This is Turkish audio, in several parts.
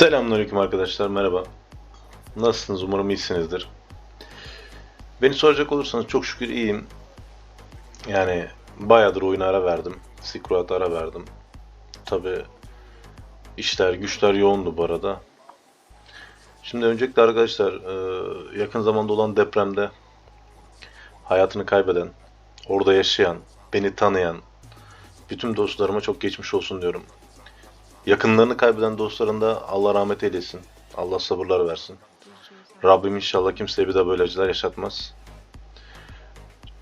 Selamünaleyküm arkadaşlar, merhaba. Nasılsınız? Umarım iyisinizdir. Beni soracak olursanız çok şükür iyiyim. Yani bayağıdır oyuna ara verdim. Road'a ara verdim. Tabi işler, güçler yoğundu bu arada. Şimdi öncelikle arkadaşlar e, yakın zamanda olan depremde hayatını kaybeden, orada yaşayan, beni tanıyan bütün dostlarıma çok geçmiş olsun diyorum. Yakınlarını kaybeden dostların da Allah rahmet eylesin. Allah sabırlar versin. Rabbim inşallah kimseye bir daha böyle acılar yaşatmaz.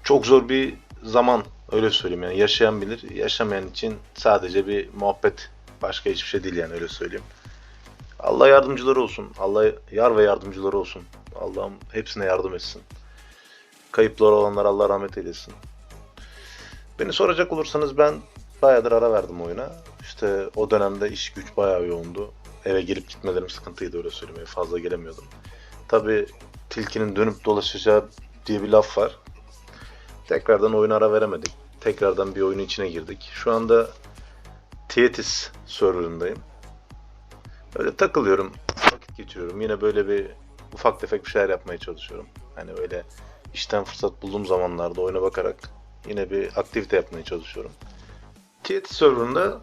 Çok zor bir zaman öyle söyleyeyim yani yaşayan bilir. Yaşamayan için sadece bir muhabbet başka hiçbir şey değil yani öyle söyleyeyim. Allah yardımcıları olsun. Allah yar ve yardımcıları olsun. Allah'ım hepsine yardım etsin. Kayıplar olanlar Allah rahmet eylesin. Beni soracak olursanız ben bayağıdır ara verdim oyuna. İşte o dönemde iş güç bayağı yoğundu. Eve gelip gitmelerim sıkıntıydı öyle söyleyeyim. Eve fazla gelemiyordum. Tabi tilkinin dönüp dolaşacağı diye bir laf var. Tekrardan oyuna ara veremedik. Tekrardan bir oyunun içine girdik. Şu anda Tietis serverındayım. Öyle takılıyorum. Vakit geçiriyorum. Yine böyle bir ufak tefek bir şeyler yapmaya çalışıyorum. Hani öyle işten fırsat bulduğum zamanlarda oyuna bakarak yine bir aktivite yapmaya çalışıyorum. Tietis serverında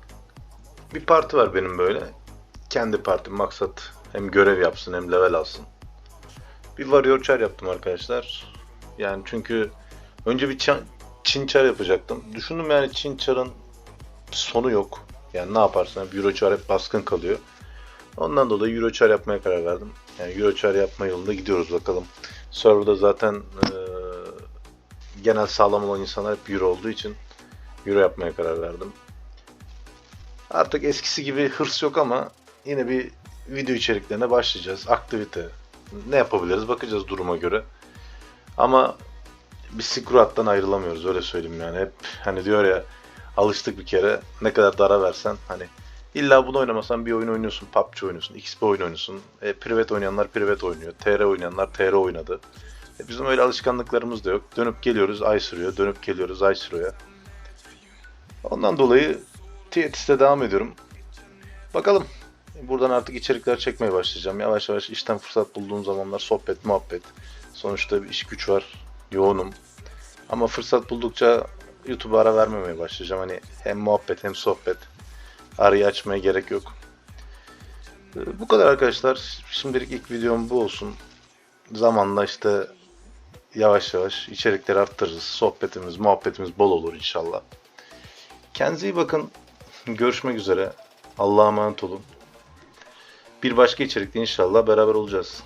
bir parti var benim böyle. Kendi partim maksat hem görev yapsın hem level alsın. Bir warrior char yaptım arkadaşlar. Yani çünkü önce bir çan- Çin çar yapacaktım. Düşündüm yani Çin çarın sonu yok. Yani ne yaparsan Euro çar hep baskın kalıyor. Ondan dolayı Euro çar yapmaya karar verdim. Yani Euro çar yapma yolunda gidiyoruz bakalım. Serverda zaten eee, genel sağlam olan insanlar hep Euro olduğu için Euro yapmaya karar verdim. Artık eskisi gibi hırs yok ama yine bir video içeriklerine başlayacağız. Aktivite. Ne yapabiliriz bakacağız duruma göre. Ama bir Silk ayrılamıyoruz öyle söyleyeyim yani. Hep hani diyor ya alıştık bir kere ne kadar da ara versen hani illa bunu oynamasan bir oyun oynuyorsun PUBG oynuyorsun, XP oynuyorsun. E, privet oynayanlar privet oynuyor. TR oynayanlar TR oynadı. E, bizim öyle alışkanlıklarımız da yok. Dönüp geliyoruz ay sürüyor, dönüp geliyoruz ay sürüyor. Ondan dolayı TTS'de devam ediyorum. Bakalım. Buradan artık içerikler çekmeye başlayacağım. Yavaş yavaş işten fırsat bulduğum zamanlar sohbet, muhabbet. Sonuçta bir iş güç var. Yoğunum. Ama fırsat buldukça YouTube'a ara vermemeye başlayacağım. Hani hem muhabbet hem sohbet. Arayı açmaya gerek yok. Ee, Bu kadar arkadaşlar. Şimdilik ilk videom bu olsun. Zamanla işte yavaş yavaş içerikleri arttırırız. Sohbetimiz, muhabbetimiz bol olur inşallah. Kendinize iyi bakın. Görüşmek üzere. Allah'a emanet olun. Bir başka içerikte inşallah beraber olacağız.